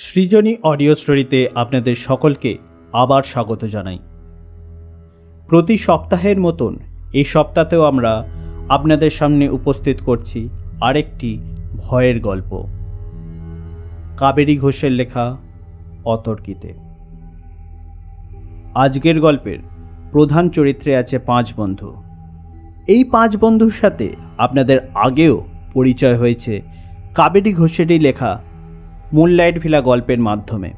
সৃজনী audio স্টোরিতে আপনাদের সকলকে আবার স্বাগত জানাই। প্রতি সপ্তাহের মতন এই সপ্তাহেও আমরা আপনাদের সামনে উপস্থিত করছি আরেকটি ভয়ের গল্প। কাবেরী ঘোষের লেখা অতর্কিতে। আজকের গল্পের প্রধান চরিত্রে আছে পাঁচ বন্ধু। এই পাঁচ বন্ধুর সাথে আপনাদের আগেও পরিচয় হয়েছে কাবেরী ঘোষেরই লেখা মুনলাইট ভিলা গল্পের মাধ্যমে।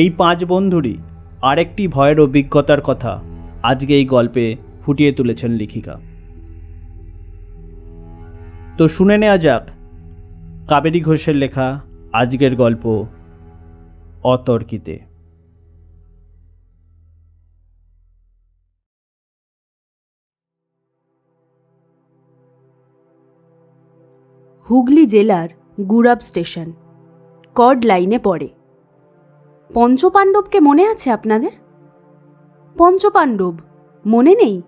এই পাঁচ বন্ধুরই আরেকটি ভয়ের অভিজ্ঞতার কথা আজকে এই গল্পে ফুটিয়ে তুলেছেন লেখিকা। তো শুনে নেওয়া যাক, কাবেরী ঘোষের লেখা আজকের গল্প অতর্কিতে। হুগলি জেলার গুরাব স্টেশন। কড লাইনে পড়ে। পঞ্চপাণ্ডবকে মনে আছে আপনাদের? পঞ্চপাণ্ডব, মনে নেই?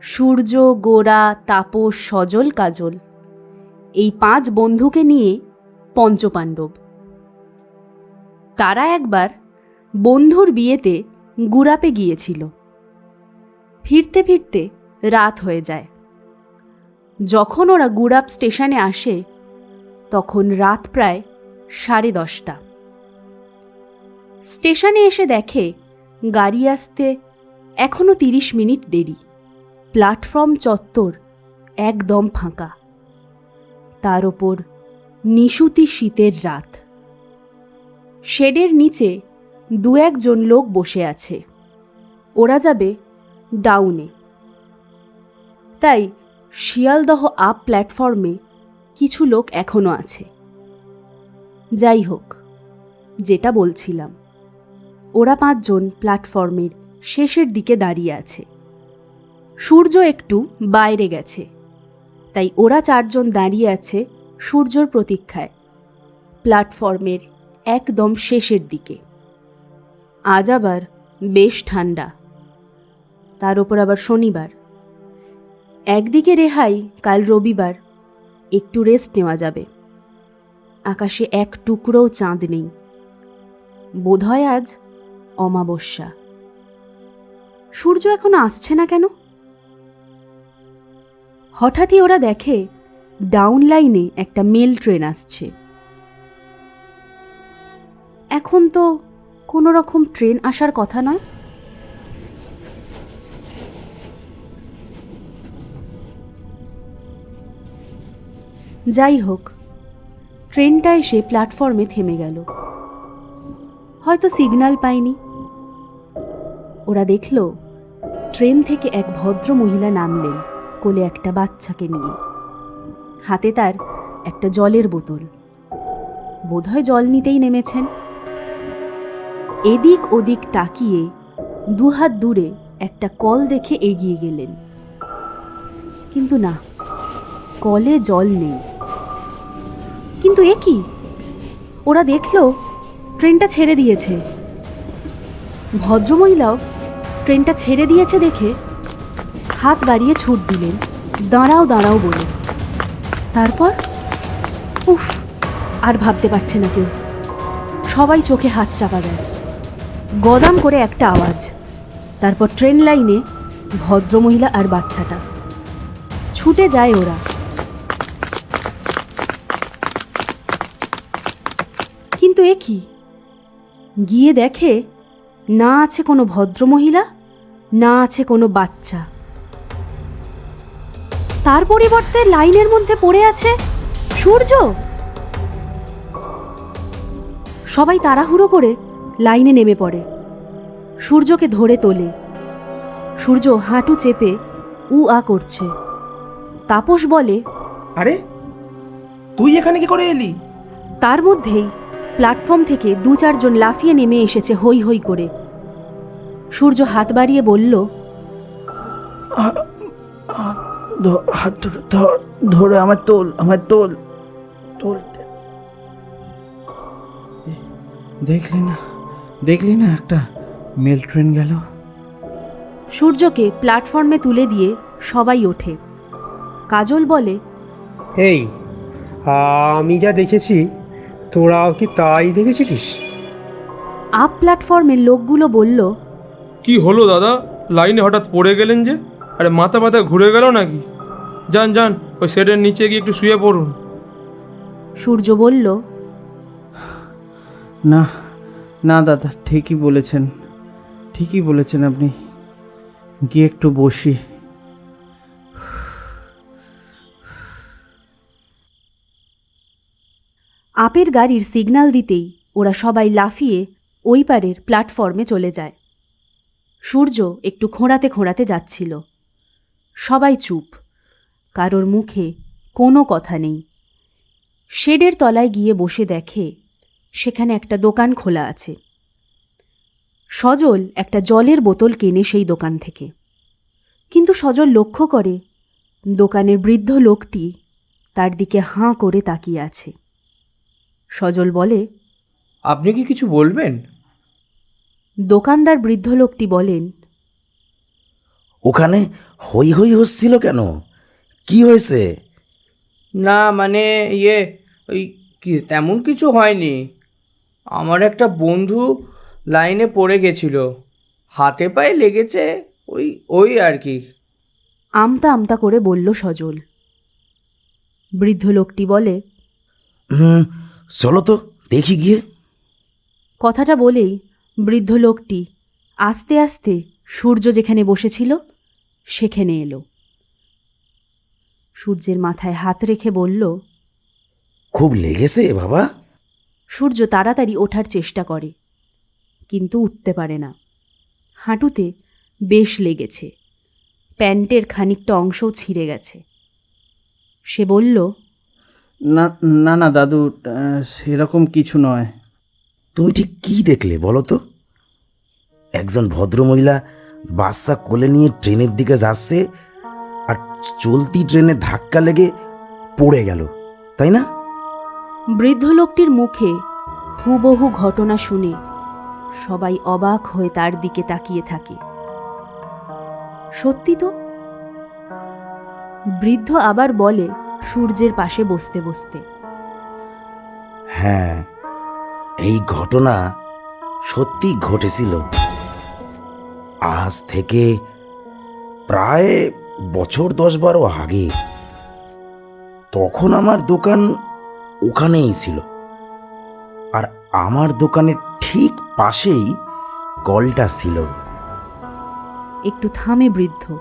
সূর্য, গোরা, তাপস, সজল, কাজল, এই পাঁচ বন্ধুকে নিয়ে পঞ্চপাণ্ডব। তারা একবার বন্ধুর বিয়েতে গুরাপে গিয়েছিল। ফিরতে ফিরতে রাত হয়ে যায়। যখন ওরা গুড়াপ স্টেশনে আসে তখন রাত প্রায় সাড়ে দশটা। স্টেশনে এসে দেখে গাড়ি আসতে এখনও তিরিশ মিনিট দেরি। প্ল্যাটফর্ম চত্বর একদম ফাঁকা। তার ওপর নিশুতি শীতের রাত। শেডের নিচে দু একজন লোক বসে আছে। ওরা যাবে ডাউনে। তাই শিয়ালদহ আপ প্ল্যাটফর্মে কিছু লোক এখনও আছে। যাই হোক, যেটা বলছিলাম, ওরা পাঁচজন প্ল্যাটফর্মের শেষের দিকে দাঁড়িয়ে আছে। সূর্য একটু বাইরে গেছে, তাই ওরা চারজন দাঁড়িয়ে আছে সূর্যর প্রতীক্ষায়, প্ল্যাটফর্মের একদম শেষের দিকে। আজ আবার বেশ ঠান্ডা, তার ওপর আবার শনিবার। একদিকে রেহাই কাল রবিবার একটু রেস্ট নেওয়া যাবে। আকাশে এক টুকরোও চাঁদ নেই। বোধহয় আজ অমাবস্যা। সূর্য এখনও আসছে না কেন? হঠাৎই ওরা দেখে ডাউন লাইনে একটা মেল ট্রেন আসছে। এখন তো কোনো রকম ট্রেন আসার কথা নয়। যাই হোক, ট্রেনটা এসে প্ল্যাটফর্মে থেমে গেল। হয়তো সিগন্যাল পায়নি। ওরা দেখল, ট্রেন থেকে এক ভদ্র মহিলা নামলেন কোলে একটা বাচ্চাকে নিয়ে। হাতে তার একটা জলের বোতল। বোধহয় জল নিতেই নেমেছেন। এদিক ওদিক তাকিয়ে দুহাত দূরে একটা কল দেখে এগিয়ে গেলেন। কিন্তু না, কলে জল নেই। কিন্তু এ কি? ওরা দেখল ট্রেনটা ছেড়ে দিয়েছে। ভদ্রমহিলাও ট্রেনটা ছেড়ে দিয়েছে দেখে হাত বাড়িয়ে ছুট দিলেন। দাঁড়াও দাঁড়াও বলে। তারপর উফ, আর ভাবতে পারছে না কেউ। সবাই চোখে হাত চাপা দেয়। গদাম করে একটা আওয়াজ। তারপর ট্রেন লাইনে ভদ্রমহিলা আর বাচ্চাটা। ছুটে যায় ওরা। কিন্তু এ কি? গিয়ে দেখে না আছে কোনো ভদ্রমহিলা না আছে কোনো বাচ্চা। তার পরিবর্তে লাইনের মধ্যে পড়ে আছে সূর্য। সবাই তাড়াহুড়ো করে লাইনে নেমে পড়ে। সূর্যকে ধরে তোলে। সূর্য হাঁটু চেপে উ আ করছে। তাপস বলে আরে তুই এখানে কি করে এলি? তার মধ্যেই প্ল্যাটফর্ম থেকে দু চারজন লাফিয়ে নেমে এসেছে হই হই করে। সূর্য হাত বাড়িয়ে বলল হাত ধরে ধর ধরে আমার তোল আমার তোল তোল দেখলি না দেখলি না একটা মেল ট্রেন গেল? সূর্যকে প্ল্যাটফর্মে তুলে দিয়ে সবাই ওঠে। কাজল বলে এই আমি যা দেখেছি তোরাও কি তাই দেখেছিলিস? আপ প্ল্যাটফর্মের লোকগুলো বলল কি হলো দাদা? লাইনে হঠাৎ পড়ে গেলেন যে? আরে মাথা মাথা ঘুরে গেল নাকি? যান যান ওই শেডের নিচে গিয়ে একটু শুয়ে পড়ুন। সূর্য বলল না না দাদা ঠিকই বলেছেন ঠিকই বলেছেন আপনি। গিয়ে একটু বসি। আপের গাড়ির সিগন্যাল দিতেই ওরা সবাই লাফিয়ে ওই পারের প্ল্যাটফর্মে চলে যায়। সূর্য একটু খোঁড়াতে খোঁড়াতে যাচ্ছিল। সবাই চুপ। কারোর মুখে কোনো কথা নেই। শেডের তলায় গিয়ে বসে দেখে সেখানে একটা দোকান খোলা আছে। সজল একটা জলের বোতল কেনে সেই দোকান থেকে। কিন্তু সজল লক্ষ্য করে দোকানের বৃদ্ধ লোকটি তার দিকে হাঁ করে তাকিয়ে আছে। সজল বলে আপনি কি কিছু বলবেন? দোকানদার বৃদ্ধ লোকটি বলেন ওখানে হই হই হচ্ছিল কেন? কি হয়েছে? না মানে ইয়ে ওই কি তেমন কিছু হয়নি। আমার একটা বন্ধু লাইনে পড়ে গেছিল। হাতে পায়ে লেগেছে ওই ওই আর কি। আমতা আমতা করে বলল সজল। বৃদ্ধ লোকটি বলে হুম চলো তো দেখি গিয়ে। কথাটা বলেই বৃদ্ধ লোকটি আস্তে আস্তে সূর্য যেখানে বসেছিল সেখানে এলো। সূর্যের মাথায় হাত রেখে বলল খুব লেগেছে বাবা। সূর্য তাড়াতাড়ি ওঠার চেষ্টা করে কিন্তু উঠতে পারে না। হাঁটুতে বেশ লেগেছে প্যান্টের খানিকটা অংশও ছিঁড়ে গেছে। সে বলল না না না দাদু সেরকম কিছু নয়। তুমি ঠিক কি দেখলে বলো তো? একজন ভদ্রমহিলা বাচ্চা কোলে নিয়ে ট্রেনের দিকে যাচ্ছে আর চলতি ট্রেনে ধাক্কা লেগে পড়ে গেল তাই না? বৃদ্ধ লোকটির মুখে হুবহু ঘটনা শুনে সবাই অবাক হয়ে তার দিকে তাকিয়ে থাকে। সত্যি তো? বৃদ্ধ আবার বলে সূর্যের পাশে বসতে বসতে। হ্যাঁ এই ঘটনা সত্যি ঘটেছিল। আজ থেকে প্রায় বছর দশ বারো আগে তখন আমার দোকান ওখানেই ছিল। আর আমার দোকানের ঠিক পাশেই কলটা ছিল। একটু থামে বৃদ্ধ।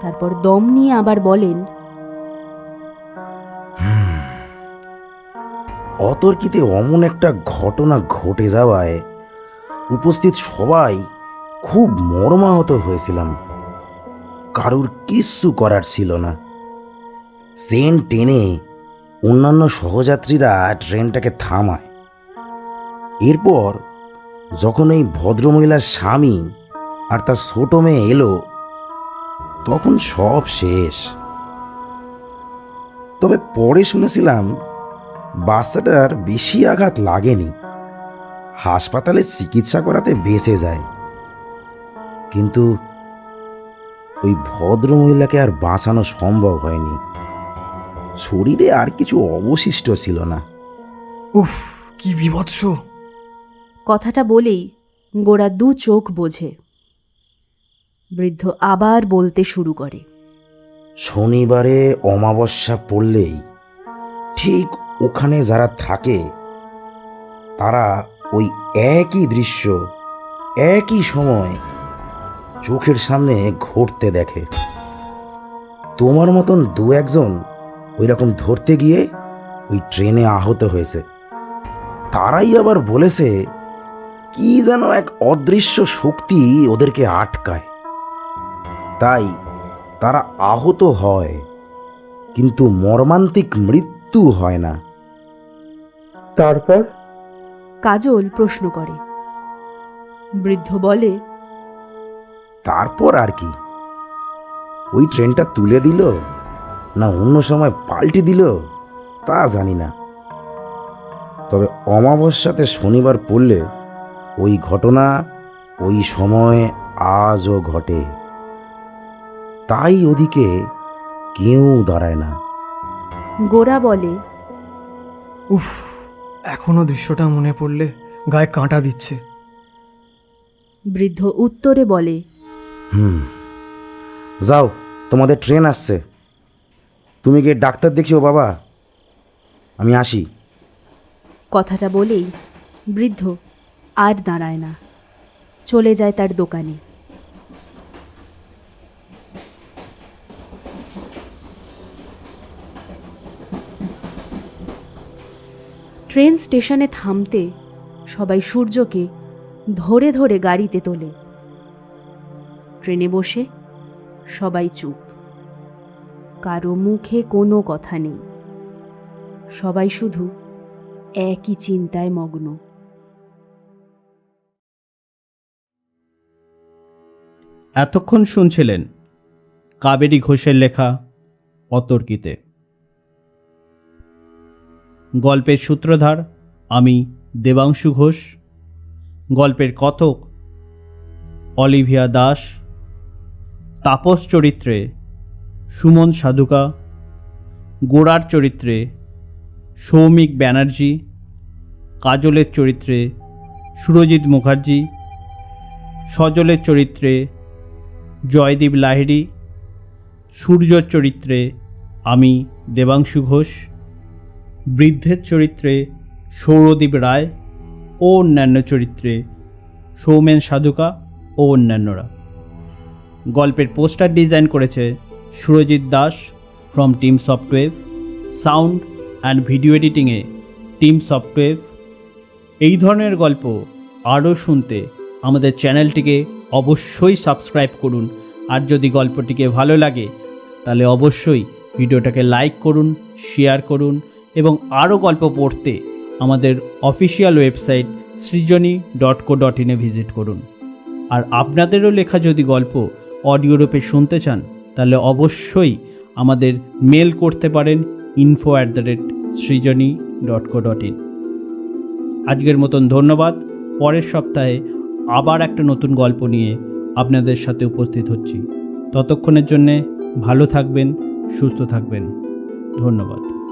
তারপর দম নিয়ে আবার বলেন অতর্কিতে অমন একটা ঘটনা ঘটে যাওয়ায় উপস্থিত সবাই খুব মর্মাহত হয়েছিলাম। কারুর কিচ্ছু করার ছিল না। সেন টেনে অন্যান্য সহযাত্রীরা ট্রেনটাকে থামায়। এরপর যখন এই ভদ্রমহিলার স্বামী আর তার ছোট মেয়ে এলো, তখন সব শেষ। তবে পরে শুনেছিলাম বাচ্চাটার বেশি আঘাত লাগেনি। হাসপাতালে চিকিৎসা করাতে বেঁচে যায়। কিন্তু ওই ভদ্রমহিলাকে আর বাঁচানো সম্ভব হয়নি। শরীরে আর কিছু অবশিষ্ট ছিল না। উফ কি বিভৎস। কথাটা বলেই গোড়া দু চোখ বোঝে। বৃদ্ধ আবার বলতে শুরু করে। শনিবারে অমাবস্যা পড়লেই ঠিক ওখানে যারা থাকে, তারা ওই একই দৃশ্য, একই সময় চোখের সামনে ঘটতে দেখে। তোমার মতন দু একজন ওই রকম ধরতে গিয়ে ওই ট্রেনে আহত হয়েছে। তারাই আবার বলেছে, কি যেন এক অদৃশ্য শক্তি ওদেরকে আটকায়। তাই তারা আহত হয়, কিন্তু মর্মান্তিক মৃত্যু হয় না। তারপর? কাজল প্রশ্ন করে। বৃদ্ধ বলে তারপর আর কি? ওই ট্রেনটা তুলে দিল না অন্য সময় পাল্টে দিল তা জানি না। তবে অমাবস্যাতে শনিবার পড়লে ওই ঘটনা ওই সময় আজও ঘটে। তাই ওদিকে কেউ দাঁড়ায় না। গোরা বলে উফ এখনও দৃশ্যটা মনে পড়লে গায়ে কাঁটা দিচ্ছে। বৃদ্ধ উত্তরে বলে হুম যাও তোমাদের ট্রেন আসছে। তুমি গিয়ে ডাক্তার দেখিও বাবা। আমি আসি। কথাটা বলেই বৃদ্ধ আর দাঁড়ায় না। চলে যায় তার দোকানে। ট্রেন স্টেশনে থামতে সবাই সূর্যকে ধরে ধরে গাড়িতে তোলে। ট্রেনে বসে সবাই চুপ। কারও মুখে কোনো কথা নেই। সবাই শুধু একই চিন্তায় মগ্ন। এতক্ষণ শুনছিলেন কাবেরী ঘোষের লেখা অতর্কিতে। গল্পের সূত্রধার আমি দেবাংশু ঘোষ। গল্পের কথক অলিভিয়া দাস। তাপস চরিত্রে সুমন সাধুকা। গোড়ার চরিত্রে সৌমিক ব্যানার্জি। কাজলের চরিত্রে সুরজিৎ মুখার্জি। সজলের চরিত্রে জয়দীপ লাহিড়ী। সূর্যর চরিত্রে আমি দেবাংশু ঘোষ। বৃদ্ধের চরিত্রে সৌরদীপ রায় ও অন্যান্য চরিত্রে সৌমেন সাধুকা ও অন্যান্যরা। গল্পের পোস্টার ডিজাইন করেছে Surajit Das from team software sound and video এডিটিংয়ে team software এই ধরনের গল্প আরও শুনতে আমাদের চ্যানেলটিকে অবশ্যই সাবস্ক্রাইব করুন। আর যদি গল্পটিকে ভালো লাগে, তাহলে অবশ্যই ভিডিওটাকে লাইক করুন, শেয়ার করুন এবং আরও গল্প পড়তে আমাদের official website Srijani dot co dot ইনে ভিজিট করুন। আর আপনাদেরও লেখা যদি গল্প অডিও রূপে শুনতে চান, তাহলে অবশ্যই আমাদের মেল করতে পারেন info at the rate Srijani dot co dot in. আজকের মতন ধন্যবাদ। পরের সপ্তাহে আবার একটা নতুন গল্প নিয়ে আপনাদের সাথে উপস্থিত হচ্ছি। ততক্ষণের জন্যে ভালো থাকবেন, সুস্থ থাকবেন। ধন্যবাদ।